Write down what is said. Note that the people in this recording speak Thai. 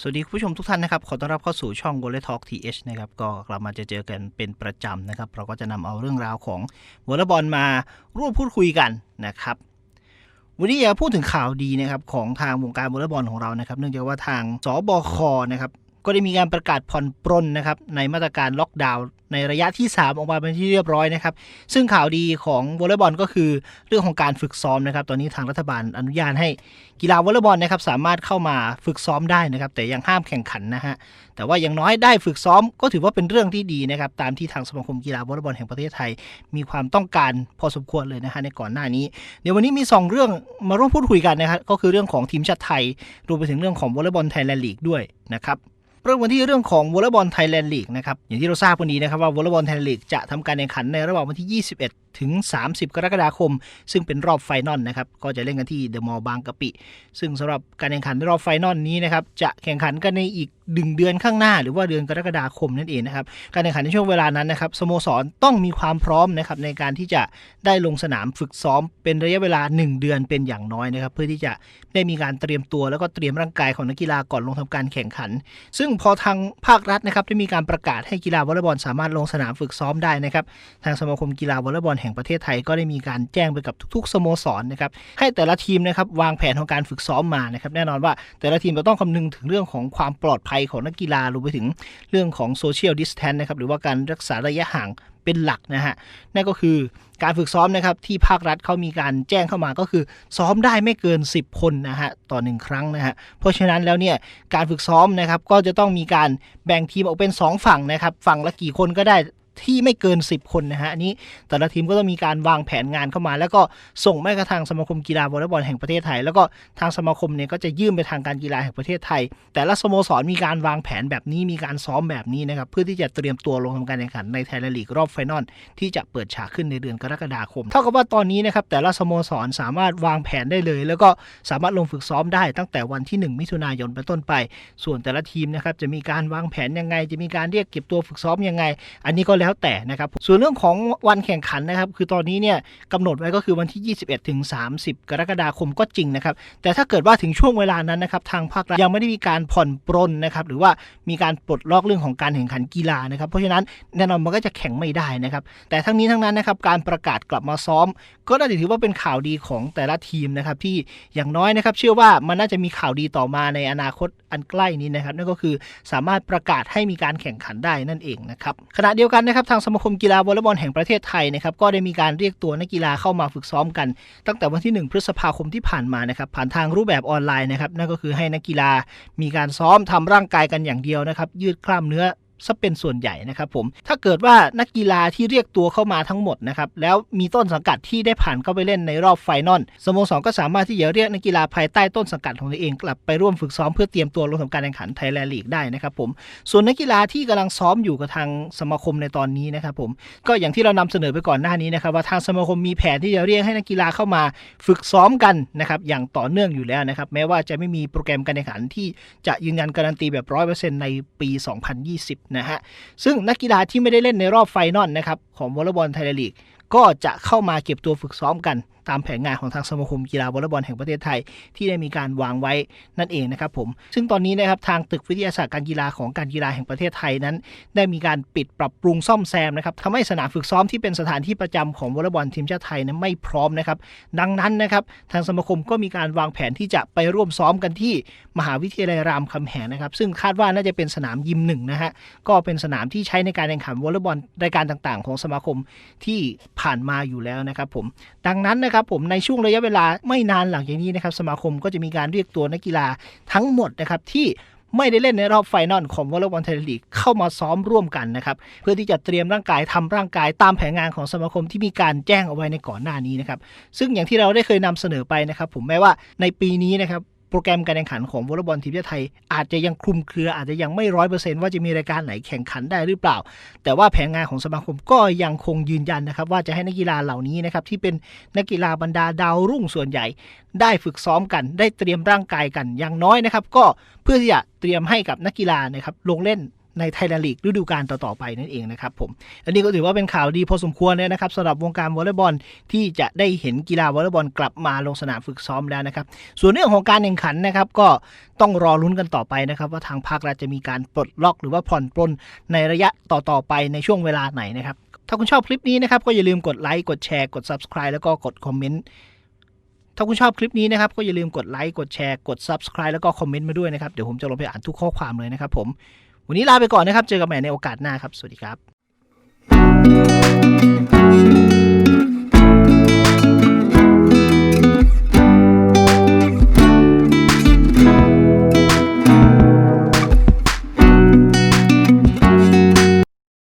สวัสดีผู้ชมทุกท่านนะครับ ขอต้อนรับเข้าสู่ช่อง w o l l e y Talk TH นะครับก็กลับมาจะเจอกันเป็นประจำนะครับ เราก็จะนำเอาเรื่องราวของวอลเลย์บอลมาร่วมพูดคุยกันนะครับ วันนี้อยากพูดถึงข่าวดีนะครับของทางวงการวอลเลย์บอลของเรานะครับ เนื่องจากว่าทางสบคนะครับก็ได้มีการประกาศผ่อนปรนนะครับในมาตรการล็อกดาวน์ ในระยะที่ 3 ออกมาเป็นที่เรียบร้อยนะครับ ซึ่งข่าวดีของวอลเลย์บอลก็คือเรื่องของการฝึกซ้อมนะครับ ตอนนี้ทางรัฐบาลอนุญาตให้กีฬาวอลเลย์บอลนะครับสามารถเข้ามาฝึกซ้อมได้นะครับ แต่ยังห้ามแข่งขันนะฮะ แต่ว่าอย่างน้อยได้ฝึกซ้อมก็ถือว่าเป็นเรื่องที่ดีนะครับ ตามที่ทางสมาคมกีฬาวอลเลย์บอลแห่งประเทศไทย มีความต้องการพอสมควรเลยนะฮะในก่อนหน้านี้ เดี๋ยววันนี้มี 2 เรื่องมาร่วมพูดคุยกันนะครับ ก็คือเรื่องของทีมชาติไทย รวมไปถึงเรื่องของวอลเลย์บอลไทยแลนด์ลีกด้วยนะครับ เริ่มกันที่เรื่องของวอลเลย์บอลไทยแลนด์ลีกนะครับอย่างที่เราทราบวันนี้นะครับว่าวอลเลย์บอลไทยแลนด์ลีกจะทำการแข่งขันในระหว่างวันที่ 21 ถึง 30 กรกฎาคม ซึ่งเป็นรอบไฟนอลนะครับก็จะเล่นกันที่เดอะมอลล์บางกะปิ ซึ่งสำหรับการแข่งขันรอบไฟนอลนี้นะครับจะแข่งขันกันในอีก ดึงเดือนข้างหน้า หรือว่าเดือนกรกฎาคมนั่นเองนะครับการแข่งขันในช่วงเวลานั้นนะครับสโมสรต้องมีความพร้อมนะครับในการที่จะได้ลงสนามฝึกซ้อมเป็นระยะเวลา 1 เดือนเป็นอย่างน้อยนะครับ เพื่อที่จะได้มีการเตรียมตัวแล้วก็เตรียมร่างกายของนักกีฬาก่อนลงทำการแข่งขัน ซึ่งพอทางภาครัฐนะครับได้มีการประกาศให้กีฬาวอลเลย์บอลสามารถลงสนามฝึกซ้อมได้นะครับทางสมาคมกีฬาวอลเลย์บอลแห่งประเทศไทยก็ได้มีการแจ้งไปกับทุก ๆ สโมสรนะครับให้แต่ละทีมนะครับวางแผนของการฝึกซ้อมมานะครับแน่นอนว่าแต่ละทีมจะต้องคำนึงถึงเรื่องของความปลอดภัยของนักกีฬารวมไปถึงเรื่องของโซเชียลดิสแทนนะครับหรือว่าการรักษาระยะห่างเป็นหลักนะฮะนั่นก็คือการฝึกซ้อมนะครับที่ภาครัฐเขามีการแจ้งเข้ามาก็คือ ซ้อมได้ไม่เกิน 10 คนนะฮะต่อหนึ่งครั้งนะฮะเพราะฉะนั้นแล้วเนี่ยการฝึกซ้อมนะครับก็จะต้องมีการแบ่งทีมออกเป็น 2 ฝั่งนะครับฝั่งละกี่คนก็ได้ ที่ไม่เกิน 10 คนนะฮะอันนี้แต่ละทีมก็ต้องมีการวางแผนงานเข้ามา แล้วก็ส่งแม่กระทางสมาคมกีฬาวอลเลย์บอลแห่งประเทศไทย แล้วก็ทางสมาคมเนี่ยก็จะยื่นไปทางการกีฬาแห่งประเทศไทย แต่ละสโมสรมีการวางแผนแบบนี้มีการซ้อมแบบนี้นะครับเพื่อที่จะเตรียมตัวลงทำการแข่งขันในไทยลีกรอบไฟนอลที่จะเปิดฉากขึ้นในเดือนกรกฎาคม เท่ากับว่าตอนนี้นะครับแต่ละสโมสรสามารถวางแผนได้เลย แล้วก็สามารถลงฝึกซ้อมได้ตั้งแต่วันที่ 1 มิถุนายนเป็นต้นไป ส่วนแต่ละทีมนะครับจะมีการวางแผนยังไง จะมีการเรียกเก็บตัวฝึกซ้อมยังไง อันนี้ก็แล้วแล้วแต่นะครับส่วนเรื่องของวันแข่งขันนะครับคือตอนนี้เนี่ยกำหนดไว้ก็คือวันที่ 21ถึง30 กรกฎาคมก็จริงนะครับแต่ถ้าเกิดว่าถึงช่วงเวลานั้นนะครับทางภาครัฐยังไม่ได้มีการผ่อนปรนนะครับหรือว่ามีการปลดล็อกเรื่องของการแข่งขันกีฬานะครับเพราะฉะนั้นแน่นอนมันก็จะแข่งไม่ได้นะครับแต่ทั้งนี้ทั้งนั้นนะครับการประกาศกลับมาซ้อม ก็น่าจะถือว่าเป็นข่าวดีของแต่ละทีมนะครับที่อย่างน้อยนะครับเชื่อว่ามันน่าจะมีข่าวดีต่อมาในอนาคตอันใกล้นี้นะครับนั่นก็คือสามารถประกาศให้มีการแข่งขันได้นั่นเองนะครับขณะเดียวกันนะครับทางสมาคมกีฬาวอลเลย์บอลแห่งประเทศไทยนะครับก็ได้มีการเรียกตัวนักกีฬาเข้ามาฝึกซ้อมกัน ตั้งแต่วันที่ 1 พฤษภาคมที่ผ่านมานะครับผ่านทางรูปแบบออนไลน์นะครับนั่นก็คือให้นักกีฬามีการซ้อมทำร่างกายกันอย่างเดียวนะครับยืดกล้ามเนื้อ ซะเป็นส่วนใหญ่นะครับผมถ้าเกิดว่านักกีฬาที่เรียกตัวเข้ามาทั้งหมดนะครับแล้วมีต้นสังกัดที่ได้ผ่านเข้าไปเล่นในรอบไฟนอลสโมสรก็สามารถที่จะเรียกนักกีฬาภายใต้ต้นสังกัดของตัวเองกลับไปร่วมฝึกซ้อมเพื่อเตรียมตัวลงทำการแข่งขันไทยแลนด์ลีกได้นะครับผมส่วนนักกีฬาที่กำลังซ้อมอยู่กับทางสมาคมในตอนนี้นะครับผมก็อย่างที่เรานำเสนอไปก่อนหน้านี้นะครับว่าทางสมาคมมีแผนที่จะเรียกให้นักกีฬาเข้ามาฝึกซ้อมกันนะครับอย่างต่อเนื่องอยู่แล้วนะครับแม้ว่าจะไม่มีโปรแกรมการแข่งขันที่จะยืนยันการันตีแบบร้อยเปอร์เซ็นต์ในปี 2020นะฮะ ซึ่งนักกีฬาที่ไม่ได้เล่นในรอบไฟนอลนะครับของวอลเลย์บอลไทยลีกก็จะเข้ามาเก็บตัวฝึกซ้อมกัน ตามแผนงานของทางสมาคมกีฬาวอลเลย์บอลแห่งประเทศไทย ที่ได้มีการวางไว้นั่นเองนะครับผมซึ่งตอนนี้นะครับทางตึกวิทยาศาสตร์การกีฬาของการกีฬาแห่งประเทศไทยนั้น ได้มีการปิดปรับปรุงซ่อมแซมนะครับทำให้สนามฝึกซ้อมที่เป็นสถานที่ประจำของวอลเลย์บอลทีมชาติไทยนั้นไม่พร้อมนะครับดังนั้นนะครับทางสมาคมก็มีการวางแผนที่จะไปร่วมซ้อมกันที่มหาวิทยาลัยรามคำแหงนะครับ ซึ่งคาดว่าน่าจะเป็นสนามยิมหนึ่งนะฮะก็เป็นสนามที่ใช้ในการแข่งขันวอลเลย์บอลรายการต่างๆ ของสมาคมที่ผ่านมาอยู่แล้วนะครับผมดังนั้นนะครับผมในช่วงระยะเวลาไม่นานหลังจากนี้นะครับสมาคมก็จะมีการเรียกตัวนักกีฬาทั้งหมดนะครับที่ไม่ได้เล่นในรอบไฟนอลของวอลเลย์บอลไทยลีกเข้ามาซ้อมร่วมกันนะครับ เพื่อที่จะเตรียมร่างกายทำร่างกายตามแผนงานของสมาคมที่มีการแจ้งเอาไว้ในก่อนหน้านี้นะครับ ซึ่งอย่างที่เราได้เคยนำเสนอไปนะครับ ผมแม้ว่าในปีนี้นะครับ โปรแกรมการแข่งขันของวอลเลย์บอลทีมชาติไทย อาจจะยังคลุมเครือ อาจจะยังไม่ร้อยเปอร์เซ็นต์ว่าจะมีรายการไหนแข่งขันได้หรือเปล่า แต่ว่าแผนงานของสมาคมก็ยังคงยืนยันนะครับ ว่าจะให้นักกีฬาเหล่านี้นะครับที่เป็นนักกีฬาบรรดาดาวรุ่งส่วนใหญ่ ได้ฝึกซ้อมกัน ได้เตรียมร่างกายกันอย่างน้อยนะครับ ก็เพื่อที่จะเตรียมให้กับนักกีฬานะครับลงเล่น ในไทยแลนด์ลีกฤดูกาลต่อๆไปนั่นเองนะครับผมอันนี้ก็ถือว่าเป็นข่าวดีพอสมควรเลยนะครับสำหรับวงการวอลเลย์บอลที่จะได้เห็นกีฬาวอลเลย์บอลกลับมาลงสนามฝึกซ้อมแล้วนะครับ ส่วนเรื่องของการแข่งขันนะครับก็ต้องรอลุ้นกันต่อไปนะครับว่าทางภาครัฐจะมีการปลดล็อกหรือว่าผ่อนปลนในระยะต่อๆไปในช่วงเวลาไหนนะครับถ้าคุณชอบคลิปนี้นะครับก็อย่าลืมกดไลค์กดแชร์กด subscribe แล้วก็กดคอมเมนต์ถ้าคุณชอบคลิปนี้นะครับก็อย่าลืมกดไลค์กดแชร์กด subscribe แล้วก็คอมเมนต์มาด้วยนะครับเดี๋ยวผมจะลงไปอ่านทุกข้อความเลยนะครับผม วันนี้ลาไปก่อนนะครับ เจอกันใหม่ในโอกาสหน้าครับ สวัสดีครับ